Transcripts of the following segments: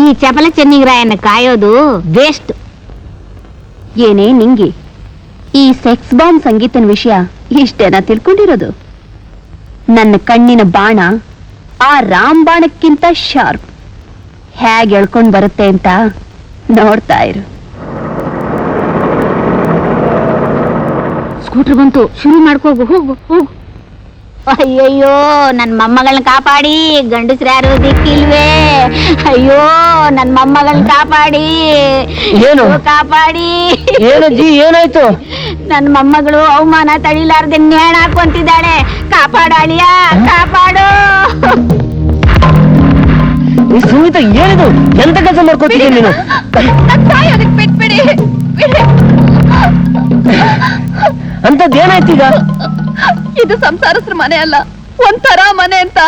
ಈ ಚಪಲ ಚೆನ್ನಿಗರಾಯನ್ನ ಕಾಯೋದು ವೇಸ್ಟ್ ಏನೇ ನಿಂಗಿ, ಈ ಸೆಕ್ಸ್ ಬಾಂಬ್ ಸಂಗೀತನ ವಿಷಯ ಇಷ್ಟೇನ ತಿಳ್ಕೊಂಡಿರೋದು? ನನ್ನ ಕಣ್ಣಿನ ಬಾಣ ಆ ರಾಮ್ ಬಾಣಕ್ಕಿಂತ ಶಾರ್ಪ್ ಹೇಗೆ ಎಳ್ಕೊಂಡು ಬರುತ್ತೆ ಅಂತ ನೋಡ್ತಾ ಇರು. ಸ್ಕೂಟರ್ ಬಂತು. ಶುರು ಮಾಡ್ಕೋಗು ಹೋಗು ಹೋಗು. ಅಯ್ಯಯ್ಯೋ ನನ್ ಮೊಮ್ಮಗಳನ್ನ ಕಾಪಾಡಿ ಗಂಡಸ್ರ್ಯಾರು ದಿಕ್ಕಿಲ್ವೇ? ಅಯ್ಯೋ ನನ್ ಮೊಮ್ಮಗಳನ್ನ ಕಾಪಾಡಿ. ಏನು? ಕಾಪಾಡಿ. ಏನಜ್ಜಿ ಏನಾಯ್ತು? ನನ್ ಮೊಮ್ಮಗಳು ಅವಮಾನ ತಡಿಲಾರ್ದೆ ನೇಣ ಹಾಕೊಂತಿದ್ದಾಳೆ ಕಾಪಾಡಾಳಿಯ? ಕಾಪಾಡು. ಈ ಸುಮಿತ ಏನಿದು? ಎಂತ ಕೆಲಸ ಮಾಡ್ಕೋತೀನಿ ನೀನು? ಬಿಟ್ಬಿಡಿ. ಈಗ? ಇದು ಸಂಸಾರಸ್ರ ಮನೆ ಅಲ್ಲ. ಒಂಥರ ಮನೆ ಅಂತ.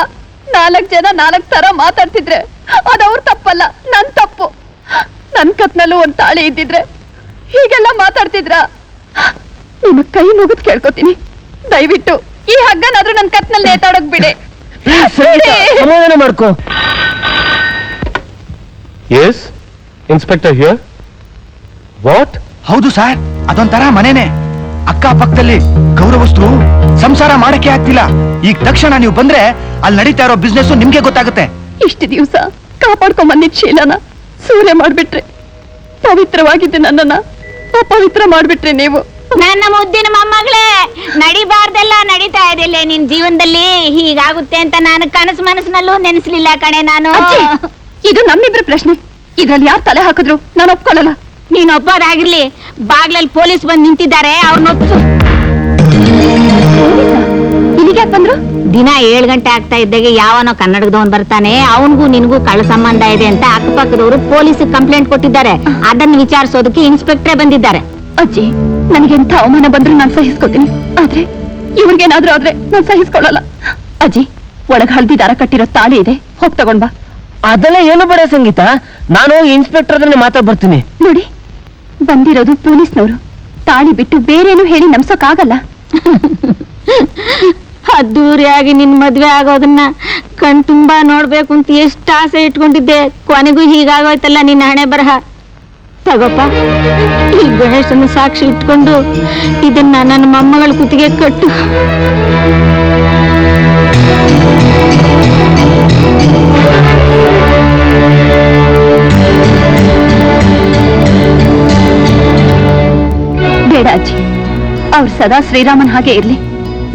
ನಾಲ್ಕ್ ಜನ ನಾಲ್ಕ್ ತರ ಮಾತಾಡ್ತಿದ್ರೆ ಅದವ್ರ ತಪ್ಪಲ್ಲ ನನ್ ತಪ್ಪು. ನನ್ ಕತ್ನಲ್ಲೂ ಒಂದ್ ತಾಳಿ ಇದ್ದಿದ್ರೆ ಹೀಗೆಲ್ಲ ಮಾತಾಡ್ತಿದ್ರ? ನಿಮ್ಮ ಕೈ ಮುಗಿದ್ ಕೇಳ್ಕೊತೀನಿ. ದಯವಿಟ್ಟು ಈ ಹಗ್ಗನಾದ್ರೂ ನನ್ ಕತ್ನಲ್ಲಿ ನೇತಾಡಕ್ ಬಿಡಿ. ಮಾಡ್ಕೋ. ಎಸ್ ಇನ್ಸ್ಪೆಕ್ಟರ್ ಹಿಯರ್ ವಾಟ್ ಹೌದು ಸರ್ ಅದೊಂಥರ ಮನೆನೆ. ಅಕ್ಕಪಕ್ಕದಲ್ಲಿ ಗೌರವಸ್ಥರು ಸಂಸಾರ ಮಾಡಕ್ಕೆ ಆಗ್ತಿಲ್ಲ. ಈಗ ತಕ್ಷಣ ನೀವು ಬಂದ್ರೆ ಅಲ್ಲಿ ನಡೀತಾ ಇರೋ ಬಿಸ್ನೆಸ್ ನಿಮ್ಗೆ ಗೊತ್ತಾಗುತ್ತೆ. ಇಷ್ಟು ದಿವಸ ಕಾಪಾಡ್ಕೊಂಡ್ ಬಂದಿದ್ ಶೀಲನ ಸೂರ್ಯ ಮಾಡ್ಬಿಟ್ರೆ. ಪವಿತ್ರವಾಗಿದ್ದೆ ನನ್ನನ್ನ. ಅಪವಿತ್ರ ಮಾಡ್ಬಿಟ್ರೆ ನೀವು. ನನ್ನ ಮುದ್ದಿನ ಮೊಮ್ಮಗಳೇ ನಡಿಬಾರ್ದೆಲ್ಲ ನಡೀತಾ ಇದೆಯಲ್ಲ ನಿನ್ ಜೀವನದಲ್ಲಿ. ಹೀಗಾಗುತ್ತೆ ಅಂತ ನಾನು ಕನಸು ಮನಸ್ಸಿನಲ್ಲೂ ನೆನೆಸಲಿಲ್ಲ ಕಣೆ ನಾನು. ಅಜ್ಜಿ, ಇದು ನಮ್ಮಿಬ್ರ ಪ್ರಶ್ನೆ. ಇದ್ರಲ್ಲಿ ಯಾರು ತಲೆ ಹಾಕಿದ್ರು? ನಾನು ಒಪ್ಕೊಳ್ಳಲ್ಲ ನೀನ್ ಒಪ್ಪೋದಾಗಿರ್ಲಿ ಬಾಗ್ಲಲ್ಲಿ ಪೊಲೀಸ್ ಬಂದ್ ನಿಂತಿದ್ದಾರೆ ಅವ್ರನ್ನ ಒಪ್ಸು ಇಲ್ಲಿಗೆ ಬಂದ್ರು? ದಿನ ಏಳು ಗಂಟೆ ಆಗ್ತಾ ಇದ್ದಾಗೆ ಯಾವನೋ ಕನ್ನಡದವನ್ ಬರ್ತಾನೆ ಅವನಿಗೂ ನಿನ್ಗೂ ಕಳ್ಳ ಸಂಬಂಧ ಇದೆ ಅಂತ ಅಕ್ಕಪಕ್ಕದವರು ಪೊಲೀಸ್ ಕಂಪ್ಲೇಂಟ್ ಕೊಟ್ಟಿದ್ದಾರೆ. ಅದನ್ನ ವಿಚಾರಿಸೋದಕ್ಕೆ ಇನ್ಸ್ಪೆಕ್ಟ್ರೇ ಬಂದಿದ್ದಾರೆ. ಅಜ್ಜಿ ನನಗೆ ಎಂತ ಅವಮಾನ ಬಂದ್ರು ನಾನು ಸಹಿಸ್ಕೊತೀನಿ. ಆದ್ರೆ ಇವ್ರಿಗೇನಾದ್ರೂ ಆದ್ರೆ ನಾನು ಸಹಿಸ್ಕೊಳ್ಳಲ್ಲ. ಅಜ್ಜಿ ಒಳಗ ಹಳದಿ ದಾರ ಕಟ್ಟಿರೋ ತಾಳಿ ಇದೆ. ಹೋಗ್ ತಗೊಂಡ್ಬಾ ಅದೆಲ್ಲ ಏನು ಬೇಡ ಸಂಗೀತ? ನಾನು ಇನ್ಸ್ಪೆಕ್ಟರ್ ಹತ್ರನೇ ಮಾತಾಡ್ ಬರ್ತೀನಿ. ನೋಡಿ ಬಂದಿರೋದು ಪೊಲೀಸ್ನವರು. ತಾಳಿ ಬಿಟ್ಟು ಬೇರೇನು ಹೇಳಿ ನಮ್ಸೋಕಾಗಲ್ಲ ಅದ್ದೂರಿಯಾಗಿ ನಿನ್ ಮದ್ವೆ ಆಗೋದನ್ನ ಕಣ್ ತುಂಬಾ ನೋಡ್ಬೇಕು ಅಂತ ಎಷ್ಟು ಆಸೆ ಇಟ್ಕೊಂಡಿದ್ದೆ. ಕೊನೆಗೂ ಹೀಗಾಗೋಯ್ತಲ್ಲ ನಿನ್ನ ಹಣೆ ಬರಹ. ತಗೋಪ್ಪ. ಈ ಗಣೇಶನ ಸಾಕ್ಷಿ ಇಟ್ಕೊಂಡು ಇದನ್ನ ನನ್ನ ಮೊಮ್ಮಗಳ ಕುತ್ತಿಗೆ ಕಟ್ಟು. ಅವ್ರು ಸದಾ ಶ್ರೀರಾಮನ್ ಹಾಗೆ ಇರ್ಲಿ.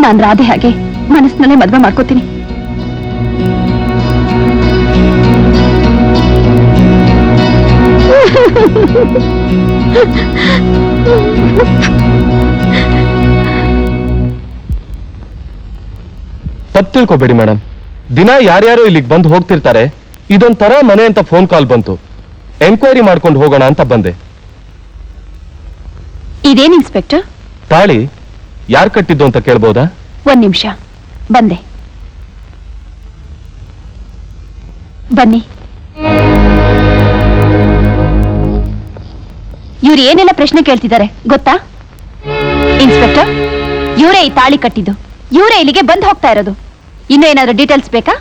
ನಾನ್ ರಾಧೆ ಹಾಗೆ ಮನಸ್ಸಿನಲ್ಲೇ ಮದ್ವೆ ಮಾಡ್ಕೋತೀನಿ. ತಪ್ಪು ತಿಳ್ಕೊಬೇಡಿ ಮೇಡಮ್. ದಿನ ಯಾರ್ಯಾರು ಇಲ್ಲಿಗೆ ಬಂದು ಹೋಗ್ತಿರ್ತಾರೆ. ಇದೊಂಥರ ಮನೆ ಅಂತ ಫೋನ್ ಕಾಲ್ ಬಂತು. ಎಂಕ್ವೈರಿ ಮಾಡ್ಕೊಂಡು ಹೋಗೋಣ ಅಂತ ಬಂದೆ. ಇದೇನ್ ಇನ್ಸ್ಪೆಕ್ಟರ್? ತಾಳಿ ಯಾರು ಕಟ್ಟಿದ್ದು ಅಂತ ಕೇಳ್ಬೋದಾ? ಒಂದ್ ನಿಮಿಷ. ಬಂದೆ. ಬನ್ನಿ. ಇವ್ರು ಏನೆಲ್ಲ ಪ್ರಶ್ನೆ ಕೇಳ್ತಿದ್ದಾರೆ ಗೊತ್ತಾ? ಇನ್ಸ್ಪೆಕ್ಟರ್ ಇವರೇ ಈ ತಾಳಿ ಕಟ್ಟಿದ್ದು. ಇವರೇ ಇಲ್ಲಿಗೆ ಬಂದ್ ಹೋಗ್ತಾ ಇರೋದು. ಇನ್ನೂ ಏನಾದ್ರು ಡೀಟೇಲ್ಸ್ ಬೇಕಾ?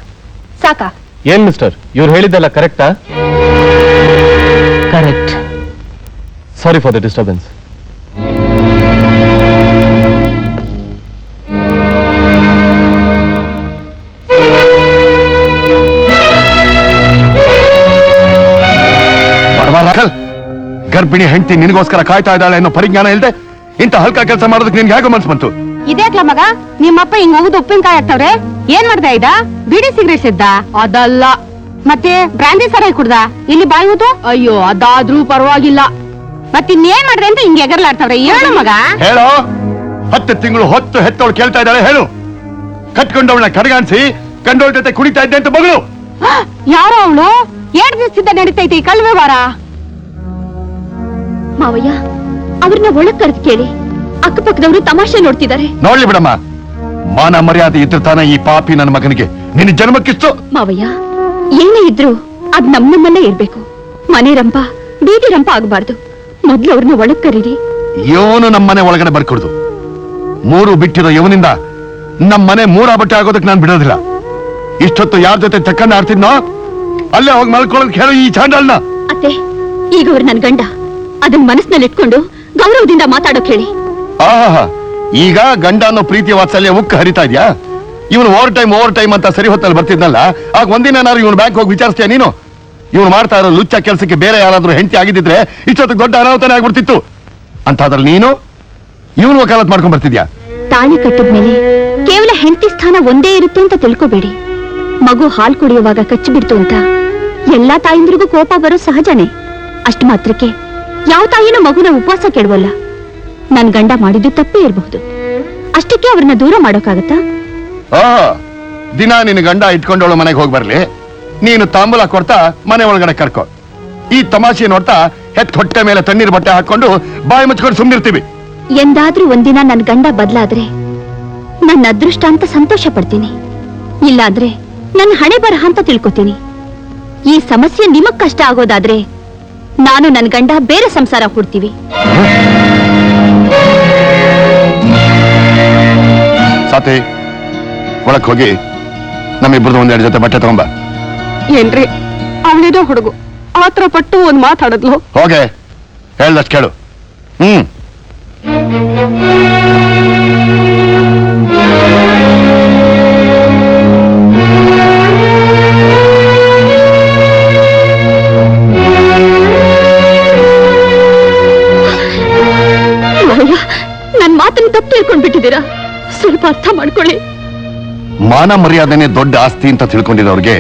ಸಾಕಾ? ಏನ್ ಮಿಸ್ಟರ್ ಇವ್ರು ಹೇಳಿದ್ದೆಲ್ಲ ಕರೆಕ್ಟಾ? Correct. Sorry for the disturbance ರಾಕಲ್ ಗರ್ಭಿಣಿ ಹೆಂಡತಿ ನಿನಗೋಸ್ಕರ ಕಾಯ್ತಾ ಇದ್ದಾಳೆ ಅನ್ನೋ ಪರಿಜ್ಞಾನ ಇಲ್ಲದೆ ಇಂಥ ಹಲ್ಕ ಕೆಲಸ ಮಾಡೋದಕ್ಕೆ ನಿನ್ಗೆ ಹೇಗೆ ಮನ್ಸು ಬಂತು? ಇದೇಕ್ಲ ಮಗ? ನಿಮ್ಮಪ್ಪ ಹಿಂಗ್ ಹೋಗುದು ಉಪ್ಪಿನಕಾಯಿ ಆಗ್ತಾವ್ರೆ ಏನ್ ಮಾಡ್ತಾ ಇದ್ದ ಬಿಡಿ ಸಿಗರೇಟ್ ಸಿದ್ದ ಅದಲ್ಲ. ಮತ್ತೆ ಬ್ರಾಂಡಿ ಸರಾಯಿ ಕುಡ್ದ? ಇಲ್ಲಿ ಬಾಯುವುದು ಅಯ್ಯೋ ಅದಾದ್ರೂ ಪರವಾಗಿಲ್ಲ. ಮತ್ತೆ ಇನ್ನೇನ್ ಮಾಡ್ರೆ ಅಂತ ಹಿಂಗ್ ಎಗರ್ಲಾಡ್ತವ್ರೆ? ಏನು ಮಗ. ಹೇಳೋ? ಹತ್ತು ತಿಂಗಳು ಹೊತ್ತು ಹೆತ್ತವಳು ಕೇಳ್ತಾ ಇದ್ದಾಳೆ ಹೇಳು. ಕಟ್ಕೊಂಡವಳನ್ನ ಕಡೆಗಾಣಿಸಿ ಕಂಡೋಳ ಜೊತೆ ಕುಡಿತಾ ಇದ್ದೆ ಅಂತ ಮಗಳು ಯಾರೋ ಅವಳು? ಎರಡ್ ದಿವಸದಿಂದ ನಡೀತೈತಿ ಈ ಕಳ್ವೆ ವಾರ ಮಾವಯ್ಯ ಅವ್ರನ್ನ ಒಳಗ್ ಕರೆದು ಕೇಳಿ. ಅಕ್ಕಪಕ್ಕದವರು ತಮಾಷೆ ನೋಡ್ತಿದ್ದಾರೆ ನೋಡ್ಲಿ ಬಿಡಮ್ಮ. ಮಾನ ಮರ್ಯಾದೆ ಇದ್ರೆ ತಾನ ಈ ಪಾಪಿ ನನ್ನ ಮಗನಿಗೆ ನಿನ್ನ ಜನ್ಮಕ್ಕಿಷ್ಟು ಮಾವಯ್ಯ ಏನೇ ಇದ್ರು ಅದ್ ನಮ್ ನಮ್ಮಲ್ಲೇ ಇರ್ಬೇಕು. ಮನೆ ರಂಪ ಬೀದಿ ರಂಪ ಆಗ್ಬಾರ್ದು. ಮೊದ್ಲು ಅವ್ರನ್ನ ಒಳಗ್ ಕರೀರಿ. ಇವನು ನಮ್ಮನೆ ಒಳಗಡೆ ಬರ್ಕೊಡ್ದು. ಮೂರು ಬಿಟ್ಟಿರೋ ಇವನಿಂದ ನಮ್ಮನೆ ಮೂರ ಬಟ್ಟೆ ಆಗೋದಕ್ಕೆ ನಾನು ಬಿಡೋದಿಲ್ಲ. ಇಷ್ಟೊತ್ತು ಯಾರ ಜೊತೆ ಚಕ್ಕಂದ ಆಡ್ತಿದ್ನೋ ಅಲ್ಲೇ ಹೋಗಿ ಮಲ್ಕೊಳ್ಳೋದು ಹೇಳು ಈ ಚಾಂಡಲ್ನ. ಅತ್ತೆ ಈಗ ಅವ್ರು ನನ್ ಗಂಡ. ಅದನ್ನ ಮನಸ್ಸಿನಲ್ಲಿ ಇಟ್ಕೊಂಡು ಗೌರವದಿಂದ ಮಾತಾಡೋಕ್ ಹೇಳಿ. ಆಹಾ ಈಗ ಗಂಡ ಅನ್ನೋ ಪ್ರೀತಿ ವಾತ್ಸಲ್ಯ ಉಕ್ಕ ಹರಿತಾ ಇದ್ಯಾ? ಇವನು ಓವರ್ ಟೈಮ್ ಓವರ್ ಟೈಮ್ ಅಂತ ಸರಿ ಹೊತ್ತಲ್ಲಿ ಬರ್ತಿದ್ನಲ್ಲ ಆಗ ಒಂದಿನ ನಾನು ಇವನು ಬ್ಯಾಂಕ್ ಹೋಗಿ ವಿಚಾರಿಸ್ತೀಯ ನೀನು? ಇವನು ಮಾಡ್ತಾ ಇರೋ ಲುಚ್ಚ ಕೆಲಸಕ್ಕೆ ಬೇರೆ ಯಾರಾದ್ರೂ ಹೆಂಡತಿ ಆಗಿದ್ದಿದ್ರೆ ಇಷ್ಟೊತ್ತು ದೊಡ್ಡ ಅನಾಹುತನೇ ಆಗ್ಬಿಡ್ತಿತ್ತು. ಅಂತಾದ್ರಲ್ಲಿ ನೀನು? ಇವನು ವಕಾಲತ್ ಮಾಡ್ಕೊಂಡ್ ಬರ್ತಿದ್ಯಾ? ತಾಳಿ ಕಟ್ಟಿದ್ಮೇಲೆ ಕೇವಲ ಹೆಂಡತಿ ಸ್ಥಾನ ಒಂದೇ ಇರುತ್ತೆ ಅಂತ ತಿಳ್ಕೊಬೇಡಿ. ಮಗು ಹಾಲು ಕುಡಿಯುವಾಗ ಕಚ್ಚಿಬಿಡ್ತು ಅಂತ ಎಲ್ಲಾ ತಾಯಿಂದ್ರಿಗೂ ಕೋಪ ಬರೋ ಸಹಜನೇ. ಅಷ್ಟು ಮಾತ್ರಕ್ಕೆ ಯಾವ ತಾಯಿನೂ ಮಗುನ ಉಪವಾಸ ಕೆಡವಲ್ಲ ನನ್ ಗಂಡ ಮಾಡಿದ್ದು ತಪ್ಪೇ ಇರಬಹುದು. ಅಷ್ಟಕ್ಕೆ ಅವ್ರನ್ನ ದೂರ ಮಾಡೋಕ್ಕಾಗತ್ತಾ? ಆ ದಿನ ನಿನ್ನ ಗಂಡ ಇಟ್ಕೊಂಡವಳು ಮನೆಗೆ ಹೋಗಿ ಬರ್ಲಿ. ನೀನು ತಾಂಬೂಲ ಕೊಡ್ತಾ ಮನೆ ಒಳಗಡೆ ಕರ್ಕೊ. ಈ ತಮಾಷೆ ನೋಡ್ತಾ ಹೆತ್ ಹೊಟ್ಟೆ ಮೇಲೆ ತಣ್ಣೀರ್ ಬಟ್ಟೆ ಹಾಕೊಂಡು ಬಾಯಿ ಮುಚ್ಕೊಂಡು ಸುಮ್ಮಿರ್ತೀವಿ ಎಂದಾದ್ರೂ ಒಂದಿನ ನನ್ ಗಂಡ ಬದಲಾದ್ರೆ ನನ್ನ ಅದೃಷ್ಟ ಅಂತ ಸಂತೋಷ ಪಡ್ತೀನಿ. ಇಲ್ಲಾದ್ರೆ ನನ್ನ ಹಣೆ ಬರಹ ಅಂತ ತಿಳ್ಕೊತೀನಿ. ಈ ಸಮಸ್ಯೆ ನಿಮಗ್ ಕಷ್ಟ ಆಗೋದಾದ್ರೆ ನಾನು ನನ್ನ ಗಂಡ ಬೇರೆ ಸಂಸಾರ ಹುಡ್ತೀವಿ ಸಾತಿ ಒಳಕ್ ಹೋಗಿ ನಮ್ಮಿಬ್ಬರದು ಒಂದೆರಡು ಜೊತೆ ಬಟ್ಟೆ ತಗೊಂಬ. ಏನ್ರಿ ಅವಳೇನೋ ಹುಡುಗು ಆತರ ಪಟ್ಟು ಒಂದ್ ಮಾತಾಡದ್ಲು. ಹೋಗೆ ಹೇಳ್ದಷ್ಟು ಕೇಳು. ಹ್ಮ್. ತಿಳ್ಕೊಂಡ್ಬಿಟ್ಟಿದ್ದೀರಾ ಸ್ವಲ್ಪ ಅರ್ಥ ಮಾಡ್ಕೊಳ್ಳಿ. ಮಾನ ಮರ್ಯಾದನೆ ದೊಡ್ಡ ಆಸ್ತಿ ಅಂತ ತಿಳ್ಕೊಂಡಿರೋರ್ಗೆ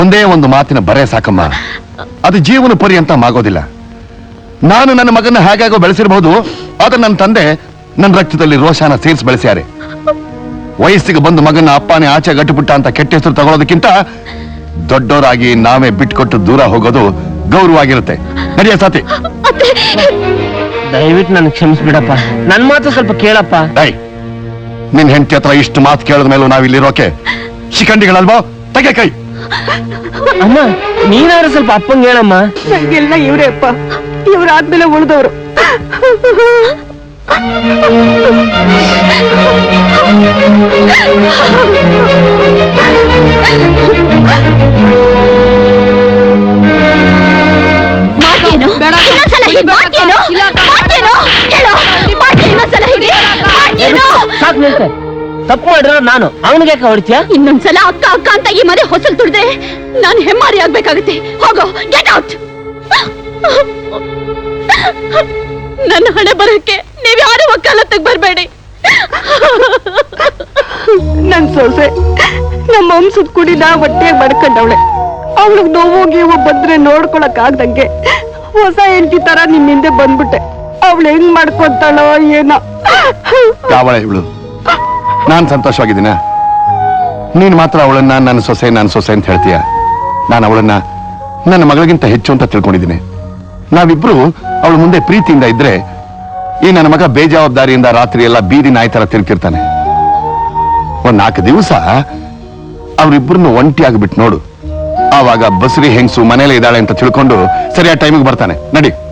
ಒಂದೇ ಒಂದು ಮಾತಿನ ಬರೆ ಸಾಕಮ್ಮ. ಅದು ಜೀವನ ಪರ್ಯಂತ ಮಾಗೋದಿಲ್ಲ. ನಾನು ನನ್ನ ಮಗನ ಹೇಗಾಗೋ ಬೆಳೆಸಿರಬಹುದು ಆದ್ರೆ ನನ್ನ ತಂದೆ ನನ್ನ ರಕ್ತದಲ್ಲಿ ರೋಷಾನ ಸೇರಿಸಿ ಬೆಳೆಸ್ಯಾರೆ. ವಯಸ್ಸಿಗೆ ಬಂದು ಮಗನ ಅಪ್ಪನೇ ಆಚೆ ಗಟ್ಟುಬಿಟ್ಟ ಅಂತ ಕೆಟ್ಟ ಹೆಸರು ತಗೊಳ್ಳೋದಕ್ಕಿಂತ ದೊಡ್ಡವರಾಗಿ ನಾವೇ ಬಿಟ್ಕೊಟ್ಟು ದೂರ ಹೋಗೋದು ಗೌರವಾಗಿರುತ್ತೆ ನಡೆಯ ಸಾತಿ ದಯವಿಟ್ಟು ನನ್ ಕ್ಷಮಿಸ್ಬಿಡಪ್ಪ. ನನ್ ಮಾತು ಸ್ವಲ್ಪ ಕೇಳಪ್ಪ. ಡೈ ನಿನ್ ಹೆಂಡತಿ ಹತ್ರ ಇಷ್ಟು ಮಾತು ಕೇಳಿದ ಮೇಲೂ ನಾವಿಲ್ಲಿರೋಕೆ ಶಿಖಂಡಿಗಳಲ್ವೋ? ತೆಗೆ ಕೈ. ಅಮ್ಮ ನೀನಾದ್ರೂ ಸ್ವಲ್ಪ ಅಪ್ಪಂಗೆ ಹೇಳಮ್ಮ. ಎಲ್ಲ ಇವ್ರೇ ಅಪ್ಪ. ಇವ್ರಾದ್ಮೇಲೆ ಉಳಿದವ್ರು. ಮಾತೇನು? ಇನ್ನೊಂದ್ಸಲ ಹೀಗೆ ಮಾತೇನು? ನಿಲ್ತೆ ತಪ್ಪು ಮಾಡಿರೋ ನಾನು. ಅವನಿಗೆ ಯಾಕೆ ಹೊಡಿತೀಯ? ಇನ್ನೊಂದ್ಸಲ ಅಕ್ಕ ಅಕ್ಕ ಅಂತ ಈ ಮನೆ ಹೊಸಲ್ ತುಳಿದ್ರೆ ನಾನು ಹೆಮ್ಮಾರಿ ಆಗ್ಬೇಕಾಗುತ್ತೆ. ಹೋಗೋ ಗೆಟ್ ಔಟ್ ನನ್ನ ಹಣೆ ಬರಕ್ಕೆ ನೀವ್ ಯಾರು ಒಕ್ಕಾಲತ್ತಿಗೆ ಬರ್ಬೇಡಿ. ನನ್ ಸೊಸೆ ನಮ್ಮ ವಂಶದ ಕುಡಿನ ಹೊಟ್ಟೆ ಬಡ್ಕೊಂಡವಳೆ ಅವಳಿಗೆ ನೋವು ಗೀವು ಬಂದ್ರೆ ನೋಡ್ಕೊಳಕ್ ಆಗ್ದಂಗೆ ಹೊಸ ಹೆಂಡತಿ ತರ ನಿನ್ನಿಂದೆ ಹಿಂದೆ ಬಂದ್ಬಿಟ್ಟೆ. ಅವಳು ಹೆಂಗ್ ಮಾಡ್ಕೊಂತಾಳೋ ಏನೋ. ಇವಳು? ನಾನ್ ಸಂತೋಷವಾಗಿದ್ದೀನ. ನೀನು ಮಾತ್ರ ಅವಳನ್ನ ನನ್ನ ಸೊಸೆ ನನ್ನ ಸೊಸೆ ಅಂತ ಹೇಳ್ತೀಯ. ನಾನು ಅವಳನ್ನ ನನ್ನ ಮಗಳಿಗಿಂತ ಹೆಚ್ಚು ಅಂತ ತಿಳ್ಕೊಂಡಿದ್ದೀನಿ. ನಾವಿಬ್ರು ಅವಳ ಮುಂದೆ ಪ್ರೀತಿಯಿಂದ ಇದ್ರೆ ಈ ನನ್ನ ಮಗ ಬೇಜವಾಬ್ದಾರಿಯಿಂದ ರಾತ್ರಿ ಎಲ್ಲ ಬೀದಿ ನಾಯಿ ತರ ತಿರ್ಕಿರ್ತಾನೆ. ಒಂದ್ ನಾಲ್ಕು ದಿವಸ ಅವರಿಬ್ಬರನ್ನು ಒಂಟಿಯಾಗಿ ಬಿಟ್ಟು ನೋಡು. ಆವಾಗ ಬಸರಿ ಹೆಂಗ್ಸು ಮನೇಲಿ ಇದ್ದಾಳೆ ಅಂತ ತಿಳ್ಕೊಂಡು ಸರಿಯಾದ ಟೈಮಿಗೆ ಬರ್ತಾನೆ. ನಡಿ.